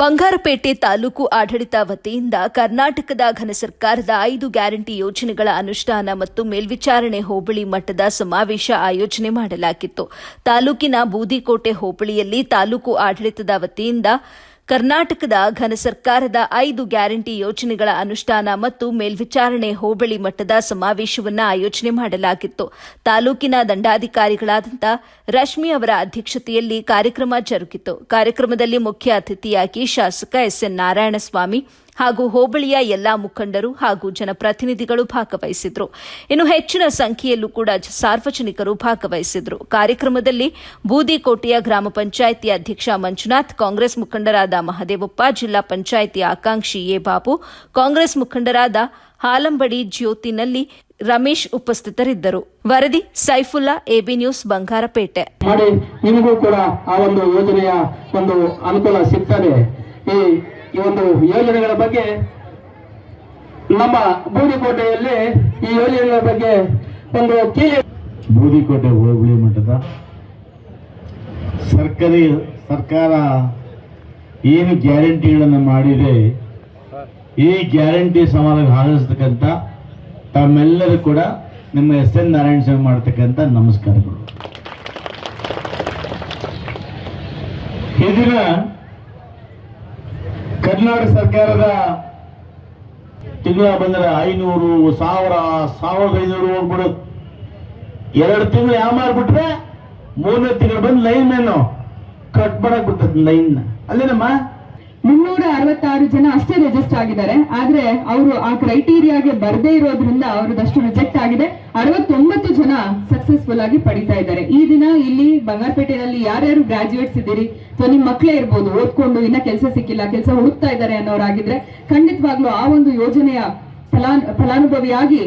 ಬಂಗಾರಪೇಟೆ ತಾಲೂಕು ಆಡಳಿತ ವತಿಯಿಂದ ಕರ್ನಾಟಕದ ಘನ ಸರ್ಕಾರದ ಐದು ಗ್ಯಾರಂಟಿ ಯೋಜನೆಗಳ ಅನುಷ್ಠಾನ ಮತ್ತು ಮೇಲ್ವಿಚಾರಣೆ ಹೋಬಳಿ ಮಟ್ಟದ ಸಮಾವೇಶ ಆಯೋಜನೆ ಮಾಡಲಾಗಿತ್ತು. ತಾಲೂಕಿನ ಬೂದಿಕೋಟೆ ಹೋಬಳಿಯಲ್ಲಿ ತಾಲೂಕು ಆಡಳಿತದ ವತಿಯಿಂದ ಕರ್ನಾಟಕದ ಘನ ಸರ್ಕಾರದ ಐದು ಗ್ಯಾರಂಟಿ ಯೋಜನೆಗಳ ಅನುಷ್ಠಾನ ಮತ್ತು ಮೇಲ್ವಿಚಾರಣೆ ಹೋಬಳಿ ಮಟ್ಟದ ಸಮಾವೇಶವನ್ನು ಆಯೋಜನೆ ಮಾಡಲಾಗಿತ್ತು. ತಾಲೂಕಿನ ದಂಡಾಧಿಕಾರಿಗಳಾದಂಥ ರಶ್ಮಿ ಅವರ ಅಧ್ಯಕ್ಷತೆಯಲ್ಲಿ ಕಾರ್ಯಕ್ರಮ ಜರುಗಿತು. ಕಾರ್ಯಕ್ರಮದಲ್ಲಿ ಮುಖ್ಯ ಅತಿಥಿಯಾಗಿ ಶಾಸಕ ಎಸ್ಎನ್ ನಾರಾಯಣಸ್ವಾಮಿ ಹಾಗೂ ಹೋಬಳಿಯ ಎಲ್ಲಾ ಮುಖಂಡರು ಹಾಗೂ ಜನಪ್ರತಿನಿಧಿಗಳು ಭಾಗವಹಿಸಿದ್ರು. ಇನ್ನು ಹೆಚ್ಚಿನ ಸಂಖ್ಯೆಯಲ್ಲೂ ಕೂಡ ಸಾರ್ವಜನಿಕರು ಭಾಗವಹಿಸಿದ್ರು. ಕಾರ್ಯಕ್ರಮದಲ್ಲಿ ಬೂದಿಕೋಟೆಯ ಗ್ರಾಮ ಪಂಚಾಯಿತಿ ಅಧ್ಯಕ್ಷ ಮಂಜುನಾಥ್, ಕಾಂಗ್ರೆಸ್ ಮುಖಂಡರಾದ ಮಹದೇವಪ್ಪ, ಜಿಲ್ಲಾ ಪಂಚಾಯಿತಿ ಆಕಾಂಕ್ಷಿ ಎ ಬಾಬು, ಕಾಂಗ್ರೆಸ್ ಮುಖಂಡರಾದ ಹಾಲಂಬಡಿ ಜ್ಯೋತಿನಲ್ಲಿ ರಮೇಶ್ ಉಪಸ್ಥಿತರಿದ್ದರು. ವರದಿ ಸೈಫುಲ್ಲಾ, ಎಬಿ ನ್ಯೂಸ್, ಬಂಗಾರಪೇಟೆ. ಮಾಡಿ ನಿಮಗೂ ಕೂಡ ಆ ಒಂದು ಯೋಜನೆಯ ಒಂದು ಅನುಕೂಲ ಸಿಗ್ತದೆ. ಈ ಈ ಒಂದು ಯೋಜನೆಗಳ ಬಗ್ಗೆ ನಮ್ಮ ಬೂದಿಕೋಟೆಯಲ್ಲಿ ಈ ಯೋಜನೆಗಳ ಬಗ್ಗೆ ಒಂದು ಕೀಲಿ ಬೂದಿಕೋಟೆ ಹೋಬಳಿ ಮಟ್ಟದ ಸರ್ಕಾರಿ ಸರ್ಕಾರ ಏನು ಗ್ಯಾರಂಟಿಗಳನ್ನು ಮಾಡಿದೆ, ಈ ಗ್ಯಾರಂಟಿ ಸಮಾನ ಹಾರಿಸ್ತಕ್ಕಂಥ ತಮ್ಮೆಲ್ಲರೂ ಕೂಡ ನಿಮ್ಮ ಎಸ್ ಎನ್ ನಾರಾಯಣ ಸ್ವಾಮಿ ಮಾಡ್ತಕ್ಕಂಥ ನಮಸ್ಕಾರಗಳು. ಈ ದಿನ ಕರ್ನಾಟಕ ಸರ್ಕಾರದ ತಿಂಗಳ ಬಂದರೆ ಐನೂರು ಸಾವಿರ, ಸಾವಿರದ ಐನೂರು ಹೋಗ್ಬಿಡು ಎರಡು ತಿಂಗಳು ಯಾವ ಮಾರ್ಬಿಟ್ರೆ ಮೂರನೇ ತಿಂಗಳು ಬಂದು ಲೈನ್ ಮೇನು ಕಟ್ ಮಾಡಕ್ ಬಿಡ್ತದೆ ಲೈನ್. ಅಲ್ಲೇನಮ್ಮ? ಮುನ್ನೂರ ಅರವತ್ತಾರು ಜನ ಅಷ್ಟೇ ರಿಜಿಸ್ಟರ್ ಆಗಿದ್ದಾರೆ. ಆದ್ರೆ ಅವರು ಆ ಕ್ರೈಟೀರಿಯಾಗೆ ಬರ್ದೇ ಇರೋದ್ರಿಂದ ಅವ್ರದಷ್ಟು ರಿಜೆಕ್ಟ್ ಆಗಿದೆ. ಅರವತ್ತೊಂಬತ್ತು ಜನ ಸಕ್ಸಸ್ಫುಲ್ ಆಗಿ ಪಡಿತಾ ಇದ್ದಾರೆ. ಈ ದಿನ ಇಲ್ಲಿ ಬಂಗಾರಪೇಟೆಯಲ್ಲಿ ಯಾರ್ಯಾರು ಗ್ರಾಜುಯೇಟ್ಸ್ ಇದ್ದೀರಿ? ಸೊ ನಿಮ್ ಮಕ್ಕಳೇ ಇರ್ಬೋದು, ಓದ್ಕೊಂಡು ಇನ್ನ ಕೆಲಸ ಸಿಕ್ಕಿಲ್ಲ, ಕೆಲಸ ಹುಡುಕ್ತಾ ಇದ್ದಾರೆ ಅನ್ನೋರಾಗಿದ್ರೆ ಖಂಡಿತವಾಗ್ಲೂ ಆ ಒಂದು ಯೋಜನೆಯ ಫಲಾನ್, ಫಲಾನುಭವಿಯಾಗಿ